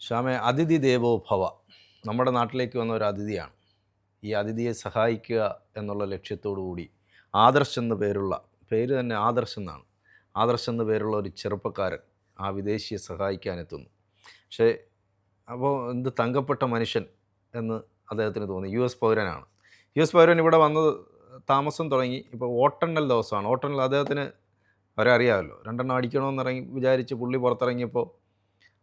ശ്യാമെ അതിഥി ദേവോ ഭവ. നമ്മുടെ നാട്ടിലേക്ക് വന്ന ഒരു അതിഥിയാണ്. ഈ അതിഥിയെ സഹായിക്കുക എന്നുള്ള ലക്ഷ്യത്തോടു കൂടി ആദർശ് എന്ന പേരുള്ള പേര് തന്നെ ആദർശ് എന്നാണ്. ആദർശ് എന്ന പേരുള്ള ഒരു ചെറുപ്പക്കാരൻ ആ വിദേശിയെ സഹായിക്കാനെത്തുന്നു. പക്ഷേ അപ്പോൾ എന്ത് തങ്കപ്പെട്ട മനുഷ്യൻ എന്ന് അദ്ദേഹത്തിന് തോന്നി. യു എസ് പൗരനാണ്. യു എസ് പൗരൻ ഇവിടെ വന്നത് താമസം തുടങ്ങി. ഇപ്പോൾ വോട്ടെണ്ണൽ ദിവസമാണ്. വോട്ടെണ്ണൽ അദ്ദേഹത്തിന് അവരെ അറിയാമല്ലോ രണ്ടെണ്ണം അടിക്കണമെന്നിറങ്ങി വിചാരിച്ച് പുള്ളി പുറത്തിറങ്ങിയപ്പോൾ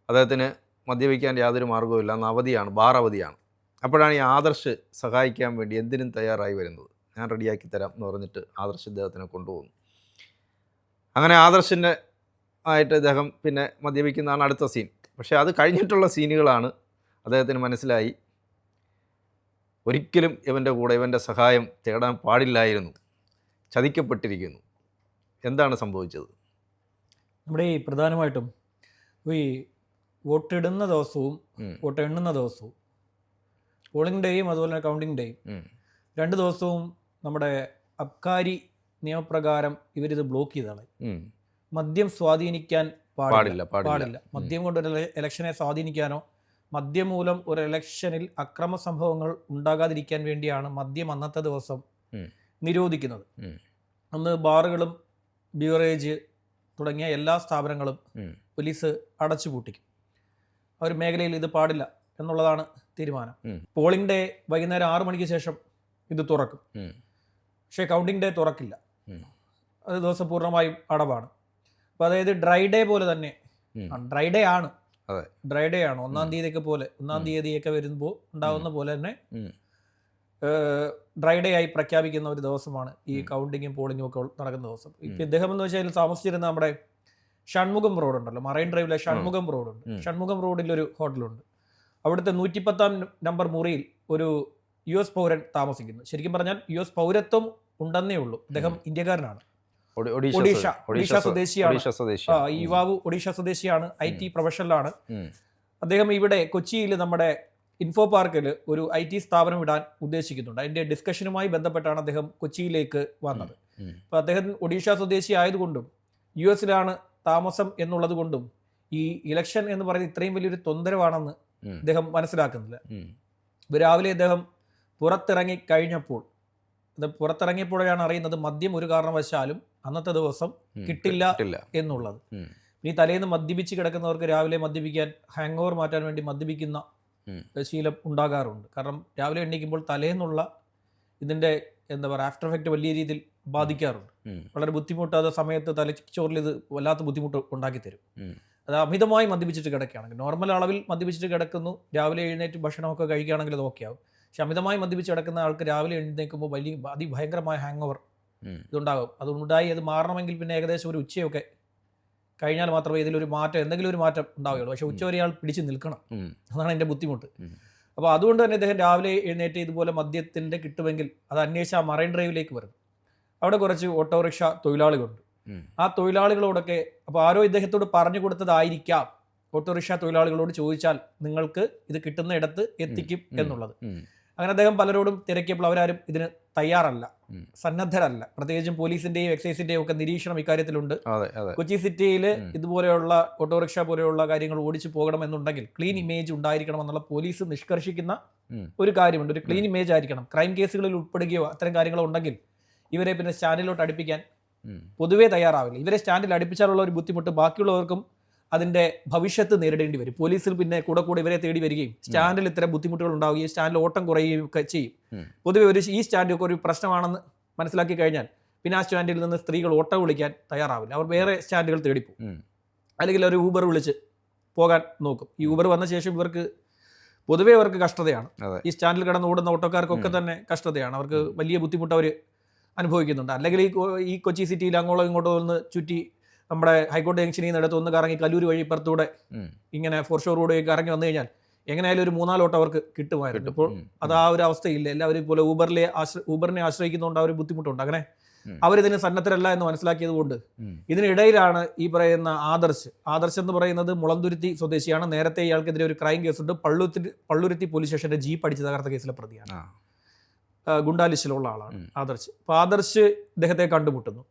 അദ്ദേഹത്തിന് മദ്യപിക്കാൻ യാതൊരു മാർഗവുമില്ല അന്ന് അവധിയാണ് ബാർ അവധിയാണ്. അപ്പോഴാണ് ഈ ആദർശ് സഹായിക്കാൻ വേണ്ടി എന്തിനും തയ്യാറായി വരുന്നത്. ഞാൻ റെഡിയാക്കി തരാം എന്ന് പറഞ്ഞിട്ട് ആദർശ് ഇദ്ദേഹത്തിനെ കൊണ്ടുപോകുന്നു. അങ്ങനെ ആദർശിന്റെ ആയിട്ട് ഇദ്ദേഹം പിന്നെ മദ്യപിക്കുന്നതാണ് അടുത്ത സീൻ പക്ഷേ അത് കഴിഞ്ഞിട്ടുള്ള സീനുകളാണ് അദ്ദേഹത്തിന് മനസ്സിലായി. ഒരിക്കലും ഇവന്റെ കൂടെ ഇവന്റെ സഹായം തേടാൻ പാടില്ലായിരുന്നു. ചതിക്കപ്പെട്ടിരിക്കുന്നു. എന്താണ് സംഭവിച്ചത്? നമ്മുടെ ഈ പ്രധാനമായിട്ടും ഈ വോട്ടിടുന്ന ദിവസവും വോട്ട് എണ്ണുന്ന ദിവസവും പോളിംഗ് ഡേയും അതുപോലെ തന്നെ കൗണ്ടിങ് ഡേയും. രണ്ട് ദിവസവും നമ്മുടെ അബ്കാരി നിയമപ്രകാരം ഇവരിത് ബ്ലോക്ക് ചെയ്താണ്. മദ്യം സ്വാധീനിക്കാൻ പാടില്ല. പാടില്ല മദ്യം കൊണ്ട് ഒരു എലക്ഷനെ ഇലക്ഷനെ സ്വാധീനിക്കാനോ മദ്യം മൂലം ഒരു ഇലക്ഷനിൽ അക്രമ സംഭവങ്ങൾ ഉണ്ടാകാതിരിക്കാൻ വേണ്ടിയാണ് മദ്യം അന്നത്തെ ദിവസം നിരോധിക്കുന്നത്. അന്ന് ബാറുകളും ബിവറേജ് തുടങ്ങിയ എല്ലാ സ്ഥാപനങ്ങളും പോലീസ് അടച്ചുപൂട്ടിക്കും. ആ ഒരു മേഖലയിൽ ഇത് പാടില്ല എന്നുള്ളതാണ് തീരുമാനം പോളിംഗ് ഡേ വൈകുന്നേരം ആറു മണിക്ക് ശേഷം ഇത് തുറക്കും. പക്ഷേ കൗണ്ടിംഗ് ഡേ തുറക്കില്ല അത് ദിവസം പൂർണമായും അടവാണ് അപ്പോൾ അതായത് ഡ്രൈ ഡേ പോലെ തന്നെ ഡ്രൈ ഡേ ആണ്. ഡ്രൈ ഡേ ആണ് ഒന്നാം. തീയതിയൊക്കെ പോലെ ഒന്നാം. തീയതിയൊക്കെ വരുമ്പോൾ ഉണ്ടാവുന്ന പോലെ തന്നെ ഡ്രൈ ഡേ ആയി പ്രഖ്യാപിക്കുന്ന ഒരു ദിവസമാണ് ഈ. കൗണ്ടിങ്ങും പോളിങ്ങും ഒക്കെ നടക്കുന്ന ദിവസം ഇപ്പം. ഇദ്ദേഹം എന്ന് വെച്ചാൽ താമസിച്ചിരുന്ന നമ്മുടെ ഷൺമുഖം റോഡ് ഉണ്ടല്ലോ മറൈൻ ഡ്രൈവിലെ ഷൺമുഖം റോഡ് ഉണ്ട് ഷൺമുഖം റോഡിൽ ഒരു ഹോട്ടലുണ്ട്. അവിടുത്തെ നൂറ്റിപ്പത്താം നമ്പർ മുറിയിൽ ഒരു യു എസ് പൗരൻ താമസിക്കുന്നു. ശരിക്കും പറഞ്ഞാൽ യു എസ് പൗരത്വം ഉണ്ടെന്നേ ഉള്ളൂ. അദ്ദേഹം ഇന്ത്യക്കാരനാണ്. ഒഡി- ഒഡീഷ ഒഡീഷ സ്വ- സ്വദേശിയാണ്. യുവാവ് ഒഡീഷ സ്വദേശിയാണ്. ഐ ടി പ്രൊഫഷണലാണ് അദ്ദേഹം ഇവിടെ കൊച്ചിയിൽ നമ്മുടെ ഇൻഫോ പാർക്കിൽ ഒരു ഐ ടി സ്ഥാപനം ഇടാൻ ഉദ്ദേശിക്കുന്നുണ്ട്. അതിന്റെ ഡിസ്കഷനുമായി ബന്ധപ്പെട്ടാണ് അദ്ദേഹം കൊച്ചിയിലേക്ക് വന്നത്. അപ്പൊ അപ്പോൾ അദ്ദേഹം ഒഡീഷ സ്വദേശി ആയതുകൊണ്ടും യു എസിലാണ് താമസം എന്നുള്ളത് കൊണ്ടും ഈ ഇലക്ഷൻ എന്ന് പറയുന്നത് ഇത്രയും വലിയൊരു തൊന്തരവാണെന്ന് അദ്ദേഹം മനസ്സിലാക്കുന്നില്ല. രാവിലെ അദ്ദേഹം പുറത്തിറങ്ങി കഴിഞ്ഞപ്പോൾ അത് പുറത്തിറങ്ങിയപ്പോഴാണ് അറിയുന്നത് മദ്യം ഒരു കാരണവശാലും അന്നത്തെ ദിവസം കിട്ടില്ല എന്നുള്ളത്. ഇനി ഈ തലേന്ന് മദ്യപിച്ച് കിടക്കുന്നവർക്ക് രാവിലെ മദ്യപിക്കാൻ ഹാങ് ഓവർ മാറ്റാൻ വേണ്ടി മദ്യപിക്കുന്ന. ശീലം ഉണ്ടാകാറുണ്ട്. കാരണം രാവിലെ എണീക്കുമ്പോൾ തലേന്നുള്ള ഇതിന്റെ എന്താ പറയുക ആഫ്റ്റർ എഫക്റ്റ് വലിയ രീതിയിൽ ബാധിക്കാറുണ്ട്. വളരെ ബുദ്ധിമുട്ടാത്ത സമയത്ത് തലച്ചോറിൽ ഇത് വല്ലാത്ത ബുദ്ധിമുട്ട് ഉണ്ടാക്കി തരും. അത് അമിതമായി മദ്യപിച്ചിട്ട് കിടക്കുകയാണെങ്കിൽ നോർമൽ അളവിൽ മദ്യപിച്ചിട്ട് കിടക്കുന്നു രാവിലെ എഴുന്നേറ്റ് ഭക്ഷണമൊക്കെ കഴിക്കുകയാണെങ്കിൽ അത് ഓക്കെ ആവും. പക്ഷെ അമിതമായി മദ്യപിച്ച് കിടക്കുന്ന ആൾക്ക് രാവിലെ എഴുന്നേൽക്കുമ്പോൾ വലിയ അതിഭയങ്കരമായ ഹാങ് ഓവർ ഇതുണ്ടാകും. അതുണ്ടായി അത് മാറണമെങ്കിൽ പിന്നെ ഏകദേശം ഒരു ഉച്ചയൊക്കെ കഴിഞ്ഞാൽ മാത്രമേ ഇതിലൊരു മാറ്റം എന്തെങ്കിലും ഒരു മാറ്റം ഉണ്ടാവുകയുള്ളൂ. പക്ഷെ ഉച്ചവരെ ആൾ പിടിച്ച് നിൽക്കണം. അതാണ് എന്റെ ബുദ്ധിമുട്ട്. അപ്പോൾ അതുകൊണ്ട് തന്നെ ഇദ്ദേഹം രാവിലെ എഴുന്നേറ്റ് ഇതുപോലെ മദ്യത്തിന്റെ കിട്ടുമെങ്കിൽ അത് അന്വേഷിച്ച് ആ മറൈൻ ഡ്രൈവിലേക്ക് വരും അവിടെ കുറച്ച് ഓട്ടോറിക്ഷ തൊഴിലാളികളുണ്ട്. ആ തൊഴിലാളികളോടൊക്കെ അപ്പോൾ ആരോ ഇദ്ദേഹത്തോട് പറഞ്ഞു കൊടുത്തതായിരിക്കാം ഓട്ടോറിക്ഷ തൊഴിലാളികളോട് ചോദിച്ചാൽ നിങ്ങൾക്ക് ഇത് കിട്ടുന്ന ഇടത്ത് എത്തിക്കും എന്നുള്ളത്. അങ്ങനെ അദ്ദേഹം പലരോടും തിരക്കിയപ്പോൾ അവരാരും ഇതിന് തയ്യാറല്ല സന്നദ്ധരല്ല. പ്രത്യേകിച്ചും പോലീസിന്റെയും എക്സൈസിന്റെയും ഒക്കെ നിരീക്ഷണം ഇക്കാര്യത്തിലുണ്ട്. കൊച്ചി സിറ്റിയിൽ ഇതുപോലെയുള്ള ഓട്ടോറിക്ഷ പോലെയുള്ള കാര്യങ്ങൾ ഓടിച്ചു പോകണമെന്നുണ്ടെങ്കിൽ ക്ലീൻ ഇമേജ് ഉണ്ടായിരിക്കണം എന്നുള്ള പോലീസ് നിഷ്കർഷിക്കുന്ന ഒരു കാര്യമുണ്ട്. ഒരു ക്ലീൻ ഇമേജ് ആയിരിക്കണം. ക്രൈം കേസുകളിൽ ഉൾപ്പെടുകയോ അത്തരം കാര്യങ്ങളോ ഉണ്ടെങ്കിൽ ഇവരെ പിന്നെ സ്റ്റാൻഡിലോട്ട് അടുപ്പിക്കാൻ പൊതുവേ തയ്യാറാവില്ല. ഇവരെ സ്റ്റാൻഡിൽ അടുപ്പിച്ചാലുള്ള ഒരു ബുദ്ധിമുട്ട് ബാക്കിയുള്ളവർക്കും അതിന്റെ ഭവിഷ്യത്ത് നേരിടേണ്ടി വരും. പോലീസിൽ പിന്നെ കൂടെ കൂടെ ഇവരെ തേടി വരികയും സ്റ്റാൻഡിൽ ഇത്തരം ബുദ്ധിമുട്ടുകൾ ഉണ്ടാവുകയും സ്റ്റാൻഡിൽ ഓട്ടം കുറയുകയും ഒക്കെ ചെയ്യും. പൊതുവേ ഒരു ഈ സ്റ്റാൻഡൊക്കെ ഒരു പ്രശ്നമാണെന്ന് മനസ്സിലാക്കി കഴിഞ്ഞാൽ പിന്നെ ആ സ്റ്റാൻഡിൽ നിന്ന് സ്ത്രീകൾ ഓട്ടം വിളിക്കാൻ തയ്യാറാവില്ല. അവർ വേറെ സ്റ്റാൻഡുകൾ തേടിപ്പോകും. അല്ലെങ്കിൽ ഒരു ഊബർ വിളിച്ച് പോകാൻ നോക്കും. ഈ ഊബർ വന്ന ശേഷം ഇവർക്ക് പൊതുവേ അവർക്ക് കഷ്ടതയാണ്. ഈ സ്റ്റാൻഡിൽ കിടന്ന് ഓടുന്ന ഓട്ടോക്കാർക്കൊക്കെ തന്നെ കഷ്ടതയാണ്. അവർക്ക് വലിയ ബുദ്ധിമുട്ട് അവർ അനുഭവിക്കുന്നുണ്ട്. അല്ലെങ്കിൽ ഈ ഈ കൊച്ചി സിറ്റിയിൽ അങ്ങോളം ഇങ്ങോട്ടോ ഒന്ന് ചുറ്റി നമ്മുടെ ഹൈക്കോടതി ജംഗ്ഷനിൽ നിന്ന് എടുത്ത് ഒന്ന് കറങ്ങി കല്ലൂര് വഴി ഇപ്പുറത്തൂടെ ഇങ്ങനെ ഫോർ ഷോർ റോഡ് കറങ്ങി വന്നു കഴിഞ്ഞാൽ എങ്ങനെയായാലും ഒരു മൂന്നാലോട്ട് അവർക്ക് കിട്ടുമായിരുന്നു. കിട്ടും. ഇപ്പോൾ അത് ആ ഒരു അവസ്ഥയില്ല. എല്ലാവരും പോലെ ഊബറിലെ ആശ്ര ഊബറിനെ ആശ്രയിക്കുന്നതുകൊണ്ട് അവർ ഒരു ബുദ്ധിമുട്ടുണ്ട്. അങ്ങനെ. അവരിതിന് സന്നദ്ധരല്ല എന്ന് മനസ്സിലാക്കിയത് കൊണ്ട് ഇതിനിടയിലാണ് ഈ പറയുന്ന ആദർശ്. ആദർശ് എന്ന് പറയുന്നത് മുളന്തുരുത്തി സ്വദേശിയാണ്. നേരത്തെ ഇയാൾക്കെതിരെ ഒരു ക്രൈം കേസുണ്ട്. പള്ളുരുത്തി പള്ളുരുത്തി പോലീസ് സ്റ്റേഷന്റെ ജീപ്പ് അടിച്ച് തകർത്ത കേസിലെ പ്രതിയാണ്. ആ. ആ, ഗുണ്ടാ ലിസ്റ്റിലുള്ള ആളാണ്. ആദർശ്. അപ്പൊ ആദർശ് ഇദ്ദേഹത്തെ കണ്ടുമുട്ടുന്നു.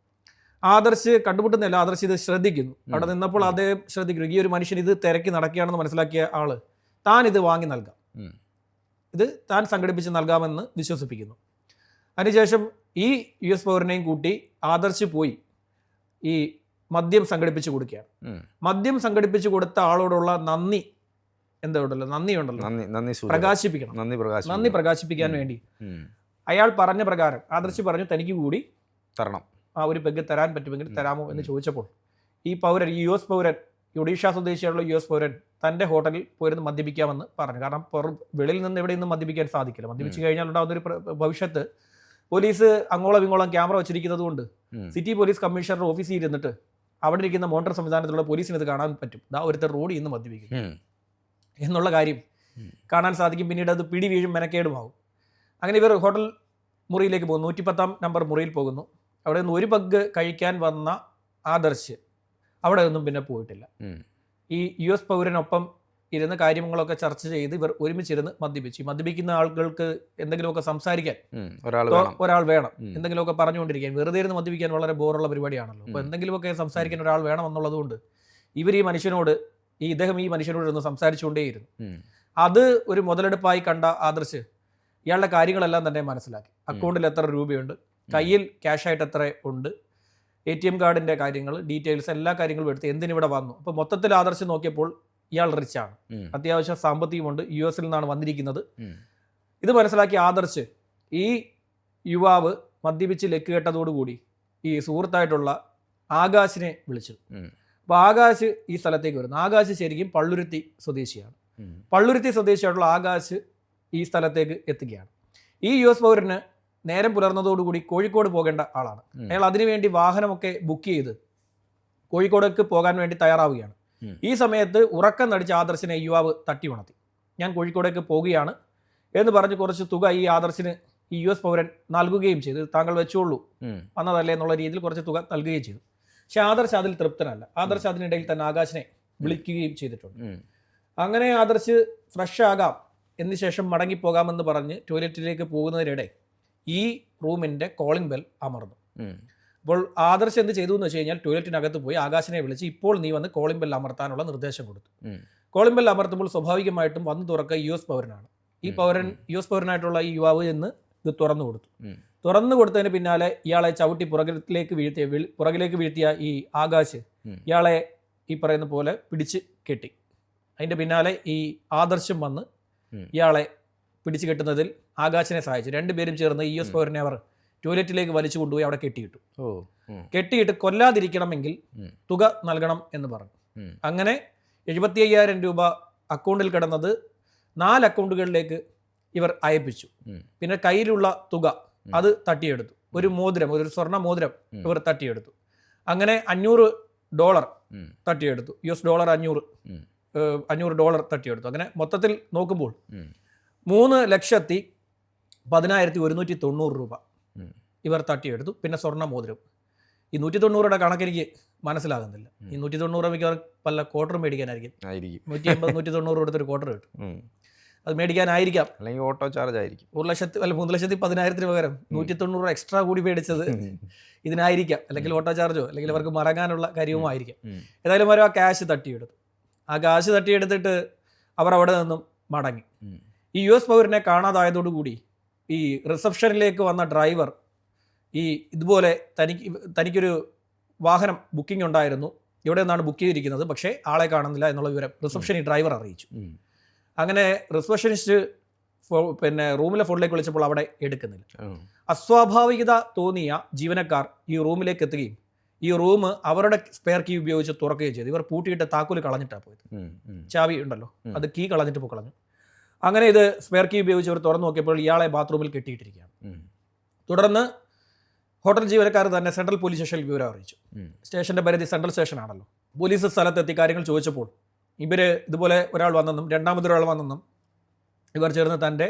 ആദർശ് കണ്ടുമുട്ടുന്നില്ല ആദർശ് ഇത് ശ്രദ്ധിക്കുന്നു. അവിടെ നിന്നപ്പോൾ. അദ്ദേഹം ശ്രദ്ധിക്കുന്നു ഈ ഒരു മനുഷ്യൻ ഇത് തിരക്കി നടക്കുകയാണെന്ന് മനസ്സിലാക്കിയ ആൾ താൻ ഇത് വാങ്ങി നൽകാം. ഇത് താൻ സംഘടിപ്പിച്ച് നൽകാമെന്ന് വിശ്വസിപ്പിക്കുന്നു. അതിനുശേഷം ഈ യു എസ് പൗരനെയും കൂട്ടി ആദർശ് പോയി ഈ മദ്യം സംഘടിപ്പിച്ച് കൊടുക്കുകയാണ്. മദ്യം സംഘടിപ്പിച്ച് കൊടുത്ത ആളോടുള്ള നന്ദി എന്താ ഉണ്ടല്ലോ? നന്ദി ഉണ്ടല്ലോ. പ്രകാശിപ്പിക്കണം. നന്ദി പ്രകാശിപ്പിക്കാൻ വേണ്ടി. അയാൾ പറഞ്ഞ പ്രകാരം ആദർശി പറഞ്ഞു തനിക്ക് കൂടി തരണം. ആ ഒരു പെഗ് തരാൻ പറ്റുമെങ്കിൽ തരാമോ എന്ന് ചോദിച്ചപ്പോൾ ഈ പൗരൻ ഈ യു എസ് പൗരൻ ഒഡീഷ സ്വദേശിയായുള്ള യു എസ് പൗരൻ തന്റെ ഹോട്ടലിൽ പോയിരുന്ന് മദ്യപിക്കാമെന്ന് പറഞ്ഞു. കാരണം പുറം വെളിയിൽ നിന്ന് എവിടെ നിന്നും മദ്യപിക്കാൻ സാധിക്കില്ല. മദ്യപിച്ചു കഴിഞ്ഞാൽ ഉണ്ടാകുന്ന ഒരു ഭവിഷ്യത്ത്. പോലീസ് അങ്ങോളം ഇങ്ങോളം ക്യാമറ വെച്ചിരിക്കുന്നത് കൊണ്ട് സിറ്റി പോലീസ് കമ്മീഷണറുടെ ഓഫീസിൽ ഇരുന്നിട്ട് അവിടെ ഇരിക്കുന്ന മോട്ടോർ സംവിധാനത്തിലുള്ള പോലീസിന് ഇത് കാണാൻ പറ്റും. ദാ ഒരുത്തർ റോഡിൽ നിന്ന് മദ്യപിക്കും എന്നുള്ള കാര്യം കാണാൻ സാധിക്കും. പിന്നീട് അത് പിടി വീഴും മെനക്കേടുമാവും. അങ്ങനെ ഇവർ ഹോട്ടൽ മുറിയിലേക്ക് പോകുന്നു. നൂറ്റിപ്പത്താം നമ്പർ മുറിയിൽ പോകുന്നു. അവിടെ നിന്ന് ഒരു പഗ് കഴിക്കാൻ വന്ന ആദർശ് അവിടെ ഒന്നും പിന്നെ പോയിട്ടില്ല. ഈ യു എസ് പൗരനൊപ്പം ഇരുന്ന് കാര്യങ്ങളൊക്കെ ചർച്ച ചെയ്ത് ഇവർ ഒരുമിച്ചിരുന്ന് മദ്യപിച്ചു. മദ്യപിക്കുന്ന ആളുകൾക്ക് എന്തെങ്കിലുമൊക്കെ സംസാരിക്കാൻ ഒരാൾ വേണം. ഒരാൾ വേണം. ഉം. എന്തെങ്കിലുമൊക്കെ പറഞ്ഞുകൊണ്ടിരിക്കാൻ. വെറുതെ ഇരുന്ന് മദ്യപിക്കാൻ വളരെ ബോറുള്ള പരിപാടിയാണല്ലോ. അപ്പോൾ. എന്തെങ്കിലുമൊക്കെ സംസാരിക്കാൻ ഒരാൾ വേണം എന്നുള്ളതുകൊണ്ട് ഇവർ ഈ മനുഷ്യനോട് ഈ ഇദ്ദേഹം ഈ മനുഷ്യനോട് ഇരുന്ന് സംസാരിച്ചുകൊണ്ടേയിരുന്നു. അത് ഒരു മുതലെടുപ്പായി കണ്ട ആദർശ് ഇയാളുടെ കാര്യങ്ങളെല്ലാം തന്നെ മനസ്സിലാക്കി. അക്കൗണ്ടിൽ എത്ര രൂപയുണ്ട്? കയ്യിൽ ക്യാഷായിട്ട് എത്ര ഉണ്ട്? എ ടി എം കാർഡിന്റെ കാര്യങ്ങൾ ഡീറ്റെയിൽസ് എല്ലാ കാര്യങ്ങളും എടുത്ത് എന്തിനിവിടെ വന്നു? അപ്പോൾ മൊത്തത്തിൽ ആദർശ് നോക്കിയപ്പോൾ ഇയാൾ റിച്ചാണ്. അത്യാവശ്യം സാമ്പത്തികമുണ്ട്. യു എസിൽ നിന്നാണ് വന്നിരിക്കുന്നത്. ഇത് മനസ്സിലാക്കി ആദർശ് ഈ യുവാവ് മദ്യപിച്ച് ലെക്ക് കേട്ടതോടുകൂടി ഈ സുഹൃത്തായിട്ടുള്ള ആകാശിനെ വിളിച്ചു. അപ്പോൾ ആകാശ് ഈ സ്ഥലത്തേക്ക് വരുന്നു. ആകാശ് ശരിക്കും പള്ളുരുത്തി സ്വദേശിയാണ്. പള്ളുരുത്തി സ്വദേശിയായിട്ടുള്ള ആകാശ് ഈ സ്ഥലത്തേക്ക് എത്തുകയാണ്. ഈ യു എസ് പൗരന് നേരം പുലർന്നതോടുകൂടി കോഴിക്കോട് പോകേണ്ട ആളാണ്. അയാൾ അതിനുവേണ്ടി വാഹനമൊക്കെ ബുക്ക് ചെയ്ത് കോഴിക്കോടേക്ക് പോകാൻ വേണ്ടി തയ്യാറാവുകയാണ്. ഈ സമയത്ത് ഉറക്കം നടിച്ച ആദർശിനെ യുവാവ് തട്ടി ഉണർത്തി. ഞാൻ കോഴിക്കോടേക്ക് പോവുകയാണ് എന്ന് പറഞ്ഞ് കുറച്ച് തുക ഈ ആദർശിന് ഈ യു എസ് പൗരൻ നൽകുകയും ചെയ്തു. "ഇത് താങ്കൾ വെച്ചോളൂ. വന്നതല്ലേ എന്നുള്ള രീതിയിൽ കുറച്ച് തുക നൽകുകയും ചെയ്തു. പക്ഷെ ആദർശ് അതിൽ തൃപ്തനല്ല. ആദർശ് അതിനിടയിൽ തന്നെ ആകാശിനെ വിളിക്കുകയും ചെയ്തിട്ടുണ്ട്. അങ്ങനെ ആദർശ് ഫ്രഷ് ആകാം. എന്ന് ശേഷം മടങ്ങിപ്പോകാമെന്ന് പറഞ്ഞ് ടോയ്ലറ്റിലേക്ക് പോകുന്നതിനിടെ ഈ റൂമിന്റെ കോളിംഗ് ബെൽ അമർന്നു. അപ്പോൾ ആദർശ് എന്ത് ചെയ്തു എന്ന് വെച്ച് കഴിഞ്ഞാൽ ടോയ്ലറ്റിനകത്ത് പോയി ആകാശനെ വിളിച്ച് ഇപ്പോൾ നീ വന്ന് കോളിംഗ് ബെൽ അമർത്താനുള്ള നിർദ്ദേശം കൊടുത്തു. കോളിംഗ് ബെൽ അമർത്തുമ്പോൾ സ്വാഭാവികമായിട്ടും വന്ന് തുറക്കുക യു എസ് പൗരനാണ്. ഈ പൗരൻ. യു എസ് പൗരനായിട്ടുള്ള ഈ യുവാവ് എന്ന് ഇത് തുറന്നു കൊടുത്തു. തുറന്നു കൊടുത്തതിന് പിന്നാലെ ഇയാളെ ചവിട്ടി പുറകിലേക്ക് വീഴ്ത്തിയ വീഴ്- പുറകിലേക്ക് വീഴ്ത്തിയ ഈ ആകാശ് ഇയാളെ ഈ പറയുന്ന പോലെ പിടിച്ച് കെട്ടി. അതിന്റെ പിന്നാലെ ഈ ആദർശം വന്ന്. ഇയാളെ പിടിച്ചു കെട്ടുന്നതിൽ ആകാശിനെ സഹായിച്ചു. രണ്ടുപേരും ചേർന്ന് ഇ എസ് ഉം. പൗരനെ അവർ ടോയ്ലറ്റിലേക്ക് വലിച്ചു കൊണ്ടുപോയി അവിടെ കെട്ടിയിട്ടു. കെട്ടിയിട്ട് കൊല്ലാതിരിക്കണമെങ്കിൽ. തുക നൽകണം എന്ന് പറഞ്ഞു. അങ്ങനെ എഴുപത്തി അയ്യായിരം രൂപ അക്കൗണ്ടിൽ കിടന്നത് നാല് അക്കൗണ്ടുകളിലേക്ക് ഇവർ അയപ്പിച്ചു. പിന്നെ കയ്യിലുള്ള തുക അത് തട്ടിയെടുത്തു. ഒരു മോതിരം ഒരു സ്വർണ മോതിരം ഇവർ തട്ടിയെടുത്തു. അങ്ങനെ അഞ്ഞൂറ് ഡോളർ തട്ടിയെടുത്തു. യു എസ് ഡോളർ അഞ്ഞൂറ്. അഞ്ഞൂറ് ഡോളർ തട്ടിയെടുത്തു. അങ്ങനെ മൊത്തത്തിൽ നോക്കുമ്പോൾ. മൂന്ന് ലക്ഷത്തി പതിനായിരത്തി ഒരുന്നൂറ്റി തൊണ്ണൂറ് രൂപ. ഇവർ തട്ടിയെടുത്തു. പിന്നെ സ്വർണ മോതിരം ഈ നൂറ്റി തൊണ്ണൂറുടെ കണക്കെനിക്ക് മനസ്സിലാകുന്നില്ല. ഈ നൂറ്റി തൊണ്ണൂറ് മിക്കവാറും പല ക്വാർട്ടർ മേടിക്കാനായിരിക്കും. നൂറ്റി അമ്പത് നൂറ്റി തൊണ്ണൂറ് കൊടുത്തൊരു ക്വാർട്ടർ കിട്ടും. അത് മേടിക്കാനായിരിക്കാം. അല്ലെങ്കിൽ ഓട്ടോ ചാർജ് ആയിരിക്കും. ഒരു ലക്ഷത്തി അല്ല മൂന്ന് ലക്ഷത്തി പതിനായിരത്തിന് പകരം നൂറ്റി തൊണ്ണൂറ് എക്സ്ട്രാ കൂടി മേടിച്ചത് ഇതിനായിരിക്കാം. അല്ലെങ്കിൽ ഓട്ടോ ചാർജോ അല്ലെങ്കിൽ അവർക്ക് മറങ്ങാനുള്ള കാര്യവും ആയിരിക്കാം ഏതായാലും അവർ ആ ക്യാഷ് തട്ടിയെടുത്തു. ആ കാശ് തട്ടിയെടുത്തിട്ട് അവർ അവിടെ നിന്നും മടങ്ങി. ഈ യു എസ് പൗരനെ കാണാതായതോടുകൂടി ഈ റിസപ്ഷനിലേക്ക് വന്ന ഡ്രൈവർ ഈ ഇതുപോലെ തനിക്ക് തനിക്കൊരു വാഹനം ബുക്കിംഗ് ഉണ്ടായിരുന്നു. ഇവിടെ നിന്നാണ് ബുക്ക് ചെയ്തിരിക്കുന്നത്. പക്ഷേ ആളെ കാണുന്നില്ല എന്നുള്ള വിവരം റിസപ്ഷൻ ഈ ഡ്രൈവർ അറിയിച്ചു. അങ്ങനെ റിസപ്ഷനിസ്റ്റ് ഫോ- പിന്നെ റൂമിലെ ഫോണിലേക്ക് വിളിച്ചപ്പോൾ അവിടെ എടുക്കുന്നില്ല. അസ്വാഭാവികത തോന്നിയ ജീവനക്കാർ ഈ റൂമിലേക്ക് എത്തുകയും ഈ റൂം അവരുടെ സ്പെയർ കീ ഉപയോഗിച്ച് തുറക്കുകയും ചെയ്തു. ഇവർ പൂട്ടിയിട്ട് താക്കോൽ കളഞ്ഞിട്ടാണ് പോയത്. ചാവി ഉണ്ടല്ലോ. അത് കീ കളഞ്ഞിട്ട് പോയി കളഞ്ഞു. അങ്ങനെ ഇത് സ്പെയർ കീ ഉപയോഗിച്ച് അവർ തുറന്നു നോക്കിയപ്പോൾ ഇയാളെ ബാത്റൂമിൽ കെട്ടിയിട്ടിരിക്കുകയാണ്. തുടർന്ന് ഹോട്ടൽ ജീവനക്കാർ തന്നെ സെൻട്രൽ പോലീസ് സ്റ്റേഷനിൽ വിവരം അറിയിച്ചു. സ്റ്റേഷന്റെ പരിധി സെൻട്രൽ സ്റ്റേഷൻ ആണല്ലോ. പോലീസ് സ്ഥലത്തെത്തി കാര്യങ്ങൾ ചോദിച്ചപ്പോൾ ഇവർ ഇതുപോലെ ഒരാൾ വന്നെന്നും രണ്ടാമതൊരാൾ വന്നെന്നും ഇവർ ചേർന്ന് തന്റെ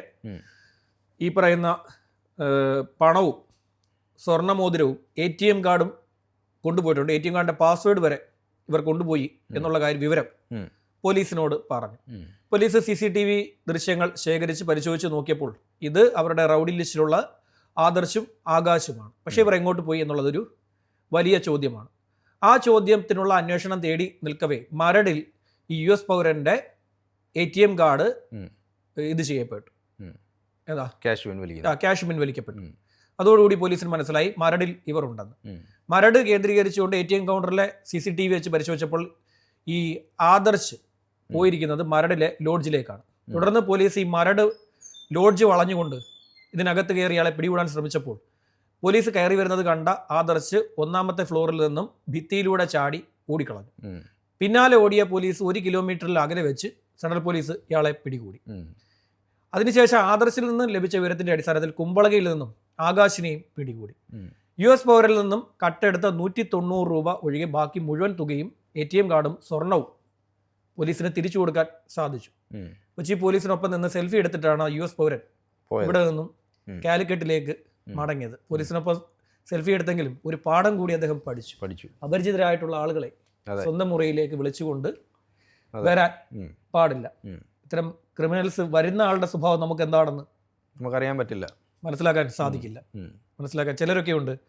ഈ പറയുന്ന പണവും സ്വർണമോതിരവും എ ടി എം കാർഡും കൊണ്ടുപോയിട്ടുണ്ട്. എ ടി എം കാർഡിന്റെ പാസ്വേഡ് വരെ ഇവർ കൊണ്ടുപോയി എന്നുള്ള കാര്യം വിവരം പോലീസിനോട് പറഞ്ഞു. Police C C T V ദൃശ്യങ്ങൾ ശേഖരിച്ച് പരിശോധിച്ച് നോക്കിയപ്പോൾ ഇത് അവരുടെ റൗഡി ലിസ്റ്റിലുള്ള ആദർശും ആകാശുമാണ്. പക്ഷേ ഇവർ എങ്ങോട്ട് പോയി എന്നുള്ളതൊരു വലിയ ചോദ്യമാണ്. ആ ചോദ്യത്തിനുള്ള അന്വേഷണം തേടി നിൽക്കവേ മരടിൽ ഈ യു എസ് പൗരന്റെ എ ടി എം കാർഡ് ഇത് ചെയ്യപ്പെട്ടു. എന്താ ക്യാഷ് പിൻവലിക്കപ്പെട്ടു. അതോടുകൂടി പോലീസിന് മനസ്സിലായി മരടിൽ ഇവർ ഉണ്ടെന്ന്. മരട് കേന്ദ്രീകരിച്ചുകൊണ്ട് എ ടി എം കൗണ്ടറിലെ സി സി ടി വി വെച്ച് പരിശോധിച്ചപ്പോൾ ഈ ആദർശ് പോയിരിക്കുന്നത് മരടിലെ ലോഡ്ജിലേക്കാണ്. തുടർന്ന് പോലീസ് ഈ മരട് ലോഡ്ജ് വളഞ്ഞുകൊണ്ട് ഇതിനകത്ത് കയറി ഇയാളെ പിടികൂടാൻ ശ്രമിച്ചപ്പോൾ പോലീസ് കയറി വരുന്നത് കണ്ട ആദർശ് ഒന്നാമത്തെ ഫ്ലോറിൽ നിന്നും ഭിത്തിയിലൂടെ ചാടി ഓടിക്കളഞ്ഞു. പിന്നാലെ ഓടിയ പോലീസ് ഒരു കിലോമീറ്ററിൽ അകലെ വെച്ച് സെൻട്രൽ പോലീസ് ഇയാളെ പിടികൂടി. അതിനുശേഷം ആദർശിൽ നിന്നും ലഭിച്ച വിവരത്തിന്റെ അടിസ്ഥാനത്തിൽ കുമ്പളകയിൽ നിന്നും ആകാശിനെയും പിടികൂടി. യു എസ് പൗരിൽ നിന്നും കട്ടെടുത്ത നൂറ്റി തൊണ്ണൂറ് രൂപ ഒഴികെ ബാക്കി മുഴുവൻ തുകയും എ ടി എം കാർഡും സ്വർണവും പോലീസിന് തിരിച്ചു കൊടുക്കാൻ സാധിച്ചു. കൊച്ചി പോലീസിനൊപ്പം നിന്ന് സെൽഫി എടുത്തിട്ടാണ് യു എസ് പൗരൻ ഇവിടെ നിന്നും കാലിക്കറ്റിലേക്ക്. മടങ്ങിയത്. പോലീസിനൊപ്പം സെൽഫി എടുത്തെങ്കിലും ഒരു പാഠം കൂടി അദ്ദേഹം പഠിച്ചു. പഠിച്ചു. അപരിചിതരായിട്ടുള്ള ആളുകളെ. സ്വന്തം മുറിയിലേക്ക് വിളിച്ചുകൊണ്ട് വരാൻ പാടില്ല. ഇത്തരം ക്രിമിനൽസ് വരുന്ന ആളുടെ സ്വഭാവം നമുക്ക് എന്താണെന്ന് നമുക്കറിയാൻ പറ്റില്ല. മനസ്സിലാക്കാൻ സാധിക്കില്ല. മനസ്സിലാക്കാൻ ചിലരൊക്കെ ഉണ്ട്.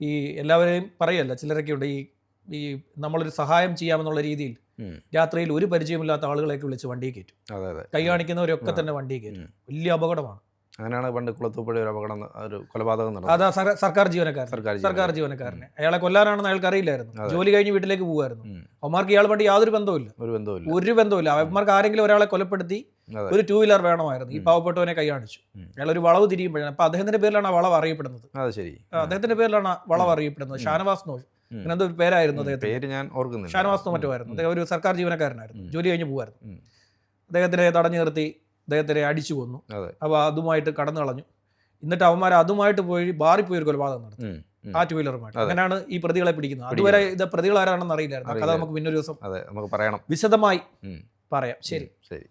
ഈ എല്ലാവരെയും പറയല്ല ചിലരൊക്കെ ഉണ്ട്. ഈ ഈ നമ്മളൊരു സഹായം ചെയ്യാമെന്നുള്ള രീതിയിൽ രാത്രിയിൽ ഒരു പരിചയമില്ലാത്ത ആളുകളെയൊക്കെ വിളിച്ച് വണ്ടിയിൽ കയറ്റും. കൈ കാണിക്കുന്നവരൊക്കെ. തന്നെ വണ്ടിയിൽ കയറ്റും. വലിയ അപകടമാണ്. അങ്ങനെയാണ് പണ്ട് കുളത്തൂപ്പുഴ ഒരു അപകടം ഒരു കൊലപാതകം നടന്നത്. അതാ സർക്കാർ ജീവനക്കാരൻ സർക്കാർ സർക്കാർ ജീവനക്കാരനെ. അയാളെ കൊല്ലാനാണെന്ന് അയാൾക്ക് അറിയില്ലായിരുന്നു ജോലി കഴിഞ്ഞ് വീട്ടിലേക്ക് പോകുമായിരുന്നു അവന്മാർക്ക് ഇയാൾ പണ്ട് യാതൊരു ബന്ധവുമില്ല. ഒരു ബന്ധവുമില്ല. ഒരു ബന്ധവുമില്ല. അവന്മാർക്ക് ആരെങ്കിലും ഒരാളെ കൊലപ്പെടുത്തി ഒരു ടൂ വീലർ വേണമായിരുന്നു. ഈ. പാവപ്പെട്ടവനെ കൈ കാണിച്ചു അയാൾ ഒരു വളവ് തിരിയുമ്പോഴാണ്. അപ്പൊ അദ്ദേഹത്തിന്റെ പേരിലാണ് ആ വളവ് അറിയപ്പെടുന്നത്. അത് ശരി. അദ്ദേഹത്തിന്റെ പേരിലാണ് വളവ് അറിയപ്പെടുന്നത്. ഷാനവാസ് നോ ഉം. ഒരു പേരായിരുന്നു. അദ്ദേഹത്തിന്. പേര് ഞാൻ ഓർക്കുന്നില്ല. ഷാനവാസ്. മറ്റുമായിരുന്നു. അദ്ദേഹം ഒരു സർക്കാർ ജീവനക്കാരനായിരുന്നു. ജോലി കഴിഞ്ഞ് പോകുമായിരുന്നു. അദ്ദേഹത്തിനെ തടഞ്ഞു നിർത്തി. അദ്ദേഹത്തിനെ അടിച്ചു കൊന്നു. അപ്പോൾ അതുമായിട്ട് കടന്നു കളഞ്ഞു. എന്നിട്ട് അവന്മാർ അതുമായിട്ട് പോയി പോയി ഒരു കൊലപാതകം നടത്തി. ആ ടു വീലറുമായിട്ട്. അങ്ങനെയാണ് ഈ പ്രതികളെ പിടിക്കുന്നത്. അതുവരെ ഇത് പ്രതികൾ ആരാണെന്ന് അറിയില്ലായിരുന്നു കഥ. നമുക്ക് പിന്നൊരു ദിവസം നമുക്ക് പറയണം. വിശദമായി പറയാം. ശരി. ശരി.